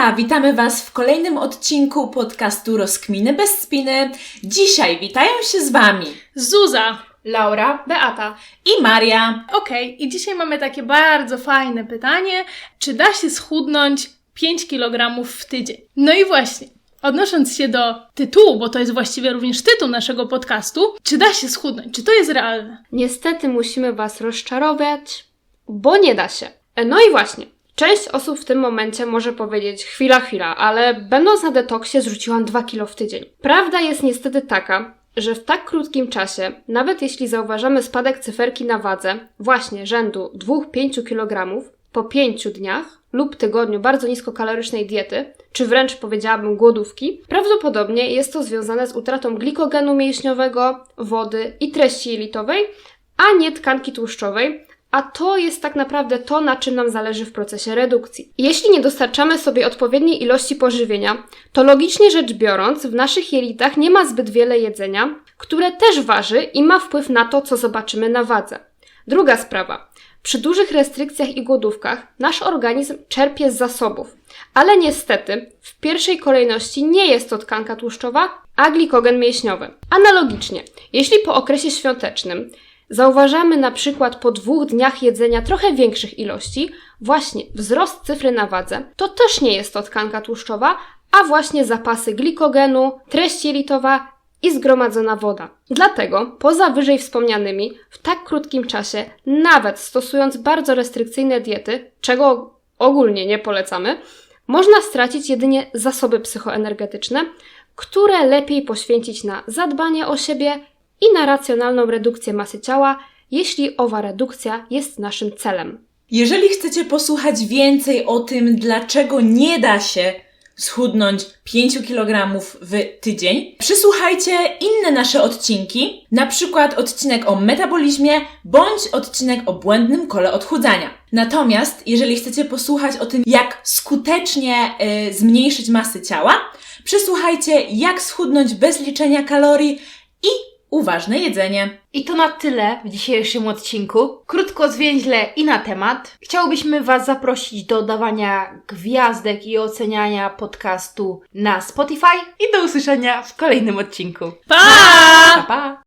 Hejka! Witamy Was w kolejnym odcinku podcastu Rozkminy bez spiny. Dzisiaj witają się z Wami Zuza, Laura Beata. i Maria. Okej, i dzisiaj mamy takie bardzo fajne pytanie. Czy da się schudnąć 5 kg w tydzień? No i właśnie, odnosząc się do tytułu, bo to jest właściwie również tytuł naszego podcastu, czy da się schudnąć? Czy to jest realne? Niestety musimy Was rozczarować, bo nie da się. No i właśnie. Część osób w tym momencie może powiedzieć chwila, chwila, ale będąc na detoksie zrzuciłam 2 kilo w tydzień. Prawda jest niestety taka, że w tak krótkim czasie, nawet jeśli zauważamy spadek cyferki na wadze, właśnie rzędu 2-5 kg po 5 dniach lub tygodniu bardzo niskokalorycznej diety, czy wręcz powiedziałabym głodówki, prawdopodobnie jest to związane z utratą glikogenu mięśniowego, wody i treści jelitowej, a nie tkanki tłuszczowej, a to jest tak naprawdę to, na czym nam zależy w procesie redukcji. Jeśli nie dostarczamy sobie odpowiedniej ilości pożywienia, to logicznie rzecz biorąc, w naszych jelitach nie ma zbyt wiele jedzenia, które też waży i ma wpływ na to, co zobaczymy na wadze. Druga sprawa. Przy dużych restrykcjach i głodówkach nasz organizm czerpie z zasobów, ale niestety w pierwszej kolejności nie jest to tkanka tłuszczowa, a glikogen mięśniowy. Analogicznie, jeśli po okresie świątecznym zauważamy na przykład po dwóch dniach jedzenia trochę większych ilości, właśnie wzrost cyfry na wadze, to też nie jest to tkanka tłuszczowa, a właśnie zapasy glikogenu, treść jelitowa i zgromadzona woda. Dlatego, poza wyżej wspomnianymi, w tak krótkim czasie, nawet stosując bardzo restrykcyjne diety, czego ogólnie nie polecamy, można stracić jedynie zasoby psychoenergetyczne, które lepiej poświęcić na zadbanie o siebie i na racjonalną redukcję masy ciała, jeśli owa redukcja jest naszym celem. Jeżeli chcecie posłuchać więcej o tym, dlaczego nie da się schudnąć 5 kg w tydzień, przysłuchajcie inne nasze odcinki, na przykład odcinek o metabolizmie bądź odcinek o błędnym kole odchudzania. Natomiast jeżeli chcecie posłuchać o tym, jak skutecznie y, zmniejszyć masę ciała, przysłuchajcie jak schudnąć bez liczenia kalorii uważne jedzenie. I to na tyle w dzisiejszym odcinku. Krótko, zwięźle i na temat. Chciałbyśmy Was zaprosić do dawania gwiazdek i oceniania podcastu na Spotify i do usłyszenia w kolejnym odcinku. Pa! Pa, pa!